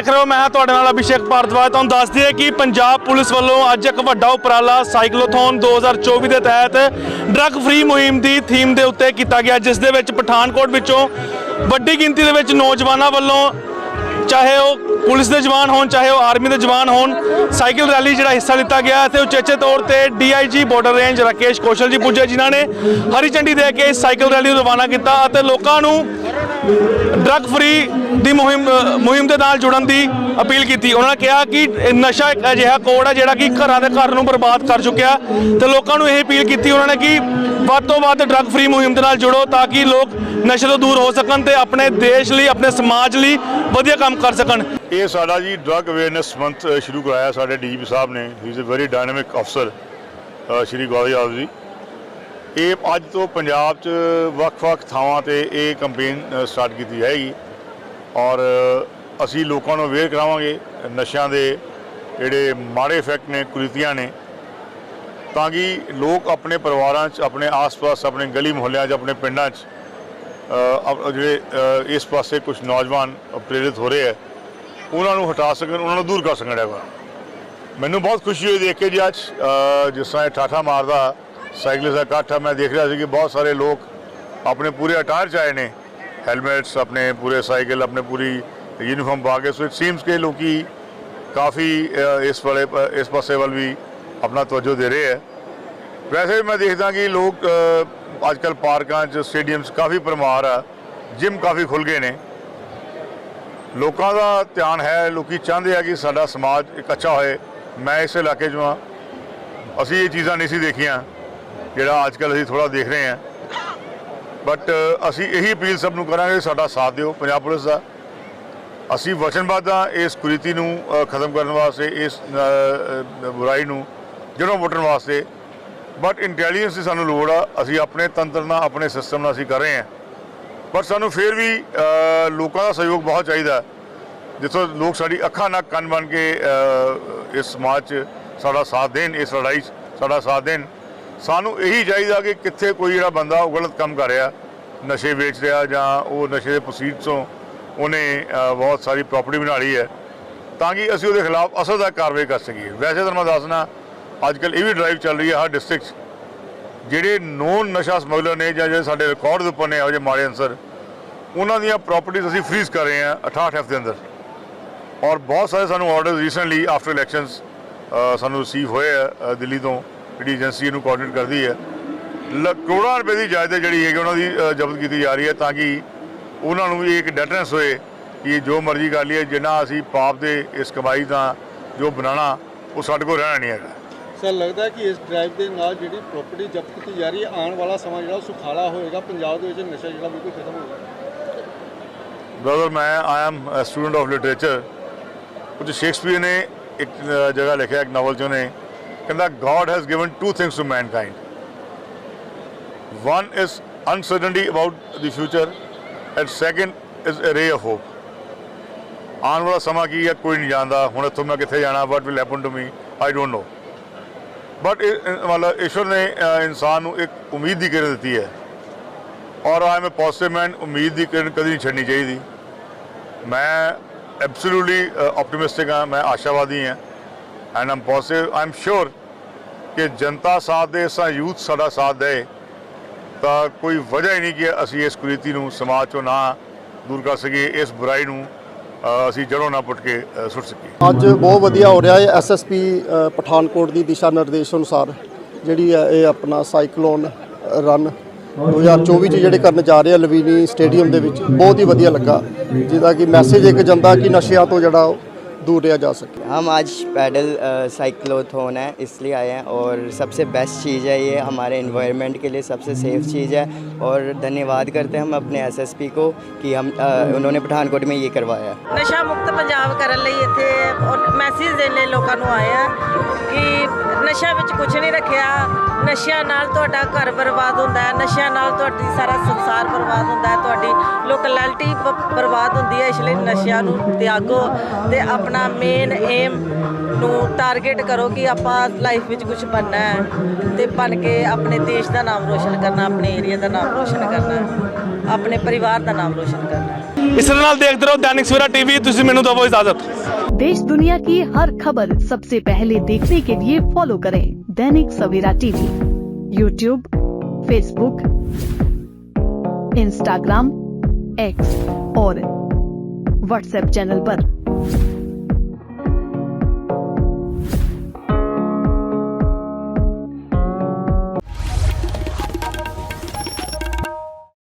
ਦੇਖ ਰਹੇ ਹੋ ਮੈਂ ਤੁਹਾਡੇ ਨਾਲ ਅਭਿਸ਼ੇਕ ਭਾਰਦਵਾਜ। ਤੁਹਾਨੂੰ ਦੱਸ ਦਈਏ ਕਿ ਪੰਜਾਬ ਪੁਲਿਸ ਵੱਲੋਂ ਅੱਜ ਇੱਕ ਵੱਡਾ ਉਪਰਾਲਾ ਸਾਈਕਲੋਥੋਨ 2024 ਦੇ ਤਹਿਤ ਡਰੱਗ ਫ੍ਰੀ ਮੁਹਿੰਮ ਦੀ ਥੀਮ ਦੇ ਉੱਤੇ ਕੀਤਾ ਗਿਆ, ਜਿਸ ਦੇ ਵਿੱਚ ਪਠਾਨਕੋਟ ਵਿੱਚੋਂ ਵੱਡੀ ਗਿਣਤੀ ਦੇ ਵਿੱਚ ਨੌਜਵਾਨਾਂ ਵੱਲੋਂ ਚਾਹੇ ਉਹ ਪੁਲਿਸ ਦੇ ਜਵਾਨ ਹੋਣ, ਚਾਹੇ ਉਹ ਆਰਮੀ ਦੇ ਜਵਾਨ ਹੋਣ, ਸਾਈਕਲ ਰੈਲੀ ਜਿਹੜਾ ਹਿੱਸਾ ਲਿੱਤਾ ਗਿਆ ਤੇ ਉਚੇਚੇ ਤੌਰ ਤੇ DIG border range Rakesh Kaushal ji ਪੁੱਜੇ, ਜਿਨ੍ਹਾਂ ਨੇ ਹਰੀ ਝੰਡੀ ਦੇ ਕੇ ਇਸ ਸਾਈਕਲ ਰੈਲੀ ਨੂੰ ਰਵਾਨਾ ਕੀਤਾ ਅਤੇ ਲੋਕਾਂ ਨੂੰ ਡਰੱਗ ਫ੍ਰੀ ਦੀ ਮੁਹਿੰਮ ਮੁਹਿੰਮ ਦੇ ਨਾਲ ਜੁੜਨ ਦੀ ਅਪੀਲ ਕੀਤੀ। ਉਹਨਾਂ ਨੇ ਕਿਹਾ ਕਿ ਨਸ਼ਾ ਇੱਕ ਅਜਿਹਾ ਕੋਡ ਹੈ ਜਿਹੜਾ ਕਿ ਘਰਾਂ ਦੇ ਘਰ ਨੂੰ ਬਰਬਾਦ ਕਰ ਚੁੱਕਿਆ ਤੇ ਲੋਕਾਂ ਨੂੰ ਇਹ ਅਪੀਲ ਕੀਤੀ ਉਹਨਾਂ ਨੇ ਕਿ ਵੱਧ ਤੋਂ ਵੱਧ ਡਰੱਗ ਫ੍ਰੀ ਮੁਹਿੰਮ ਦੇ ਨਾਲ ਜੁੜੋ ਤਾਂ ਕਿ ਲੋਕ ਨਸ਼ੇ ਤੋਂ ਦੂਰ ਹੋ ਸਕਣ ਤੇ ਆਪਣੇ ਦੇਸ਼ ਲਈ, ਆਪਣੇ ਸਮਾਜ ਲਈ ਵਧੀਆ ਕੰਮ ਕਰ ਸਕਣ। ਇਹ ਸਾਡਾ ਜੀ ਡਰੱਗ ਅਵੇਅਰਨੈਸ ਮੰਥ ਸ਼ੁਰੂ ਕਰਾਇਆ ਸਾਡੇ ਡੀਜੀਪੀ ਸਾਹਿਬ ਨੇ। He is a very dynamic ਅਫਸਰ ਸ਼੍ਰੀ ਗੋਵੀ ਜੀ। ਇਹ ਅੱਜ ਤੋਂ ਪੰਜਾਬ 'ਚ ਵੱਖ-ਵੱਖ ਥਾਵਾਂ ਤੇ ਇਹ ਕੈਂਪੇਨ ਸਟਾਰਟ ਕੀਤੀ ਜਾਏਗੀ। ਔਰ ਅਸੀਂ ਲੋਕਾਂ ਨੂੰ ਅਵੇਅਰ ਕਰਾਵਾਂਗੇ ਨਸ਼ਿਆਂ ਦੇ ਜਿਹੜੇ ਮਾੜੇ ਇਫੈਕਟ ਨੇ, ਕੁਰੀਤੀਆਂ ਨੇ। ਤਾਂ ਕਿ ਲੋਕ ਆਪਣੇ ਪਰਿਵਾਰਾਂ 'ਚ, ਆਪਣੇ ਆਸ-ਪਾਸ, ਆਪਣੇ ਗਲੀ ਮੁਹੱਲਿਆਂ 'ਚ, ਆਪਣੇ ਪਿੰਡਾਂ 'ਚ ਜਿਹੜੇ ਇਸ ਪਾਸੇ ਕੁਝ ਨੌਜਵਾਨ ਪ੍ਰੇਰਿਤ ਹੋ ਰਹੇ ਹੈ, ਉਹਨਾਂ ਨੂੰ ਹਟਾ ਸਕਣ, ਉਹਨਾਂ ਨੂੰ ਦੂਰ ਕਰ ਸਕਣ ਹੈਗਾ ਮੈਨੂੰ ਬਹੁਤ ਖੁਸ਼ੀ ਹੋਈ ਦੇਖ ਕੇ ਜੀ ਅੱਜ ਜਿਸ ਤਰ੍ਹਾਂ ਇਹ ਠਾਠਾ ਮਾਰਦਾ ਸਾਈਕਲਿਸਟ ਦਾ ਇਕੱਠ ਆ ਮੈਂ ਦੇਖ ਰਿਹਾ ਸੀ ਕਿ ਬਹੁਤ ਸਾਰੇ ਲੋਕ ਆਪਣੇ ਪੂਰੇ ਅਟਾਰ ਚ ਆਏ ਨੇ ਹੈਲਮਟਸ ਆਪਣੇ ਪੂਰੇ ਸਾਈਕਲ ਆਪਣੇ ਪੂਰੀ ਯੂਨੀਫਾਰਮ ਪਾ ਕੇ ਸੋ ਇਟ ਸੀਮਸ ਕਿ ਲੋਕੀ ਕਾਫੀ ਅ, ਇਸ ਵਾਲੇ ਪ- ਇਸ ਪਾਸੇ ਵੱਲ ਵੀ ਆਪਣਾ ਤਵੱਜੋ ਦੇ ਰਹੇ ਹੈ ਵੈਸੇ ਵੀ ਮੈਂ ਦੇਖਦਾ ਕਿ ਲੋਕ ਅੱਜ ਕੱਲ ਪਾਰਕਾਂ 'ਚ ਸਟੇਡੀਅਮਸ ਕਾਫੀ ਪਰਮਾਰ ਆ ਜਿਮ ਕਾਫੀ ਖੁੱਲ ਗਏ ਨੇ ਲੋਕਾਂ ਦਾ ਧਿਆਨ ਹੈ ਲੋਕੀ ਚਾਹੁੰਦੇ ਆ ਕਿ ਸਾਡਾ ਸਮਾਜ ਇੱਕ ਅੱਛਾ ਹੋਏ ਮੈਂ ਇਸ ਇਲਾਕੇ 'ਚੋਂ ਹਾਂ ਅਸੀਂ ਇਹ ਚੀਜ਼ਾਂ ਨਹੀਂ ਸੀ ਦੇਖੀਆਂ ਜਿਹੜਾ ਅੱਜ ਕੱਲ ਅਸੀਂ ਥੋੜਾ ਦੇਖ ਰਹੇ ਹਾਂ। ਬਟ ਅਸੀਂ ਇਹੀ ਅਪੀਲ ਸਭ ਨੂੰ ਕਰਾਂਗੇ ਸਾਡਾ ਸਾਥ ਦਿਓ ਪੰਜਾਬ ਪੁਲਿਸ ਦਾ। ਅਸੀਂ ਵਚਨਬੱਧ ਹਾਂ ਇਸ ਕੁਰੀਤੀ ਨੂੰ ਖਤਮ ਕਰਨ ਵਾਸਤੇ, ਇਸ ਬੁਰਾਈ ਨੂੰ, ਜੜੋਂ ਪੁੱਟਣ ਵਾਸਤੇ। ਬਟ ਇੰਟੈਲੀਜੈਂਸ ਦੀ ਸਾਨੂੰ ਲੋੜ ਆ, ਅਸੀਂ ਆਪਣੇ ਤੰਤਰ ਨਾਲ, ਆਪਣੇ ਸਿਸਟਮ ਨਾਲ ਅਸੀਂ ਕਰ ਰਹੇ ਹਾਂ। ਪਰ ਸਾਨੂੰ ਫਿਰ ਵੀ ਲੋਕਾਂ ਦਾ ਸਹਿਯੋਗ ਬਹੁਤ ਚਾਹੀਦਾ। ਜਿੱਥੋਂ ਲੋਕ ਸਾਡੀ ਅੱਖਾਂ ਨਾਲ ਕੰਨ ਬਣ ਕੇ ਇਸ ਸਮਾਜ 'ਚ ਸਾਡਾ ਸਾਥ ਦੇਣ, ਇਸ ਲੜਾਈ 'ਚ ਸਾਡਾ ਸਾਥ ਦੇਣ। ਸਾਨੂੰ ਇਹੀ ਚਾਹੀਦਾ ਕਿ ਕਿੱਥੇ ਕੋਈ ਜਿਹੜਾ ਬੰਦਾ ਉਹ ਗਲਤ ਕੰਮ ਕਰ ਰਿਹਾ, ਨਸ਼ੇ ਵੇਚ ਰਿਹਾ ਜਾਂ ਉਹ ਨਸ਼ੇ ਦੇ ਪ੍ਰੋਸੀਡ ਤੋਂ ਉਹਨੇ ਬਹੁਤ ਸਾਰੀ ਪ੍ਰਾਪਰਟੀ ਬਣਾ ਲਈ ਹੈ, ਤਾਂ ਕਿ ਅਸੀਂ ਉਹਦੇ ਖਿਲਾਫ ਅਸਰਦਾਰ ਕਾਰਵਾਈ ਕਰ ਸਕੀਏ। ਵੈਸੇ ਤਾਂ ਮੈਂ ਦੱਸਣਾ ਅੱਜ ਕੱਲ ਇਹ ਵੀ ਡਰਾਈਵ ਚੱਲ ਰਹੀ ਹੈ ਹਰ ਡਿਸਟ੍ਰਿਕਟ 'ਚ, ਜਿਹੜੇ ਨੋਨ ਨਸ਼ਾ ਸਮਗਲਰ ਨੇ ਜਾਂ ਜਿਹੜੇ ਸਾਡੇ ਰਿਕਾਰਡ ਦੇ ਉੱਪਰ ਨੇ, ਇਹੋ ਜਿਹੇ ਮਾੜੇ ਅਨਸਰ, ਉਹਨਾਂ ਦੀਆਂ ਪ੍ਰਾਪਰਟੀਆਂ ਅਸੀਂ ਫ੍ਰੀਜ਼ ਕਰ ਰਹੇ ਹਾਂ 68 ਐਫ ਦੇ ਅੰਦਰ। ਔਰ ਬਹੁਤ ਸਾਰੇ ਸਾਨੂੰ ਆਰਡਰਸ ਰੀਸੈਂਟਲੀ ਆਫਟਰ ਇਲੈਕਸ਼ਨਸ ਸਾਨੂੰ ਰਿਸੀਵ ਹੋਏ ਆ ਦਿੱਲੀ ਤੋਂ। ਜਿਹੜੀ ਏਜੰਸੀ ਇਹਨੂੰ ਕੋਆਰਡੀਨੇਟ ਕਰਦੀ ਹੈ ਕਰੋੜਾਂ ਰੁਪਏ ਦੀ ਜਾਇਦਾਦ ਜਿਹੜੀ ਹੈਗੀ ਉਹਨਾਂ ਦੀ ਜ਼ਬਤ ਕੀਤੀ ਜਾ ਰਹੀ ਹੈ ਤਾਂ ਕਿ ਉਹਨਾਂ ਨੂੰ ਵੀ ਇੱਕ ਡੈਟਰੈਂਸ ਹੋਏ ਕਿ ਜੋ ਮਰਜ਼ੀ ਕਰ ਲਈਏ ਜਿੰਨਾ ਅਸੀਂ ਪਾਪ ਦੇ ਇਸ ਕਮਾਈ ਦਾ ਜੋ ਬਣਾਉਣਾ ਉਹ ਸਾਡੇ ਕੋਲ ਰਹਿਣਾ ਨਹੀਂ ਹੈਗਾ। ਸਰ ਲੱਗਦਾ ਹੈ ਕਿ ਇਸ ਡਰਾਈਵ ਦੇ ਨਾਲ ਜਿਹੜੀ ਪ੍ਰਾਪਰਟੀ ਜ਼ਬਤ ਕੀਤੀ ਜਾ ਰਹੀ ਹੈ ਆਉਣ ਵਾਲਾ ਸਮਾਂ ਜਿਹੜਾ ਉਹ ਸੁਖਾਲਾ ਹੋਏਗਾ ਪੰਜਾਬ ਦੇ ਵਿੱਚ ਨਸ਼ਾ ਜਿਹੜਾ ਬਿਲਕੁਲ ਖਤਮ ਹੋਏਗਾ ਬ੍ਰਦਰ ਮੈਂ I am student of literature ਕੁਝ ਸ਼ੇਕਸਪੀਅਰ ਨੇ ਇੱਕ ਜਗ੍ਹਾ ਲਿਖਿਆ ਇੱਕ ਨਾਵਲ 'ਚ ਉਹਨੇ ਕਹਿੰਦਾ God has given two things to mankind one is uncertainty about the future and second is a ray of hope ਆਉਣ ਵਾਲਾ ਸਮਾਂ ਕੀ ਹੈ? ਕੋਈ ਨਹੀਂ ਜਾਣਦਾ। ਹੁਣ ਇੱਥੋਂ ਮੈਂ ਕਿੱਥੇ ਜਾਣਾ? What will happen to me I don't know but ਮਤਲਬ ਈਸ਼ਵਰ ਨੇ ਇਨਸਾਨ ਨੂੰ ਇੱਕ ਉਮੀਦ ਦੀ ਕਿਰਨ ਦਿੱਤੀ ਹੈ। ਔਰ ਆਈ ਐਮ ਅ ਪੋਜ਼ਿਟਿਵ ਮੈਨ। ਉਮੀਦ ਦੀ ਕਿਰਨ ਕਦੀ ਨਹੀਂ ਛੱਡਣੀ ਚਾਹੀਦੀ। ਮੈਂ ਐਬਸੋਲੂਟਲੀ ਆਪਟੀਮਿਸਟਿਕ ਹਾਂ। ਮੈਂ ਆਸ਼ਾਵਾਦੀ ਹਾਂ। And I'm positive I am sure ਕਿ ਜਨਤਾ ਸਾਥ ਦੇ ਸਾ ਯੂਥ ਸਾਡਾ ਸਾਥ ਦੇ, ਤਾਂ ਕੋਈ ਵਜ੍ਹਾ ਹੀ ਨਹੀਂ ਕਿ ਅਸੀਂ ਇਸ ਕੁਰੀਤੀ ਨੂੰ ਸਮਾਜ ਚੋਂ ਨਾ ਦੂਰ ਕਰ ਸਕੀਏ, ਇਸ ਬੁਰਾਈ ਨੂੰ ਅਸੀਂ ਜੜੋਂ ਨਾ ਪੁੱਟ ਕੇ ਸੁੱਟ ਸਕੀਏ। ਅੱਜ ਬਹੁਤ ਵਧੀਆ ਹੋ ਰਿਹਾ ਹੈ ਐਸਐਸਪੀ ਪਠਾਨਕੋਟ ਦੀ ਦਿਸ਼ਾ ਨਿਰਦੇਸ਼ ਅਨੁਸਾਰ, ਜਿਹੜੀ ਹੈ ਇਹ ਆਪਣਾ ਸਾਈਕਲੋਨ ਰਨ 2024 ਚ ਜਿਹੜੇ ਕਰਨ ਜਾ ਰਹੇ ਆ, ਲਵੀਨੀ ਸਟੇਡੀਅਮ ਦੇ ਵਿੱਚ, ਬਹੁਤ ਹੀ ਵਧੀਆ ਲੱਗਾ। ਜਿਹਦਾ ਕਿ ਮੈਸੇਜ ਇੱਕ ਜਾਂਦਾ ਕਿ ਨਸ਼ਿਆਂ ਤੋਂ ਜਿਹੜਾ दूर रहा जा सके। हम आज पैडल साइक्लोथोन है इसलिए आए हैं और सबसे बेस्ट चीज़ है ये हमारे इन्वायरमेंट के लिए सबसे सेफ़ चीज़ है और धन्यवाद करते हैं हम अपने एसएसपी को कि हम आ, उन्होंने पठानकोट में ये करवाया। नशा मुक्त पंजाब करने लिए इतने और मैसेज ਦੇਣ ਲਈ ਲੋਕਾਂ ਨੂੰ ਆਏ ਆ ਕਿ ਨਸ਼ਾ ਵਿੱਚ ਕੁਝ ਨਹੀਂ ਰੱਖਿਆ। ਨਸ਼ਿਆਂ ਨਾਲ ਤੁਹਾਡਾ ਘਰ ਬਰਬਾਦ ਹੁੰਦਾ ਹੈ। ਨਸ਼ਿਆਂ ਨਾਲ ਤੁਹਾਡੀ ਸਾਰਾ ਸੰਸਾਰ ਬਰਬਾਦ ਹੁੰਦਾ ਹੈ। ਤੁਹਾਡੀ ਲੋਕੈਲਿਟੀ ਬਰਬਾਦ ਹੁੰਦੀ ਹੈ, ਇਸ ਲਈ ਨਸ਼ਿਆਂ ਨੂੰ ਤਿਆਗੋ ਤੇ ਆਪਣਾ ਮੇਨ ਏਮ ਨੂੰ ਟਾਰਗੇਟ ਕਰੋ ਕਿ ਆਪਾਂ ਲਾਈਫ ਵਿੱਚ ਕੁਝ ਬਣਨਾ ਹੈ ਤੇ ਬਣ ਕੇ ਆਪਣੇ ਦੇਸ਼ ਦਾ ਨਾਮ ਰੋਸ਼ਨ ਕਰਨਾ, ਆਪਣੇ ਏਰੀਆ ਦਾ ਨਾਮ ਰੋਸ਼ਨ ਕਰਨਾ, ਆਪਣੇ ਪਰਿਵਾਰ ਦਾ ਨਾਮ ਰੋਸ਼ਨ ਕਰਨਾ। ਇਸ ਦੇ ਨਾਲ ਦੇਖਦੇ ਰਹੋ ਦੈਨਿਕ ਸਵੇਰਾ ਟੀਵੀ ਤੁਸੀਂ ਮੈਨੂੰ ਦਿਓ ਇਜਾਜ਼ਤ देश दुनिया की हर खबर सबसे पहले देखने के लिए फॉलो करें Dainik Savera TV YouTube Facebook Instagram X और व्हाट्सएप चैनल पर।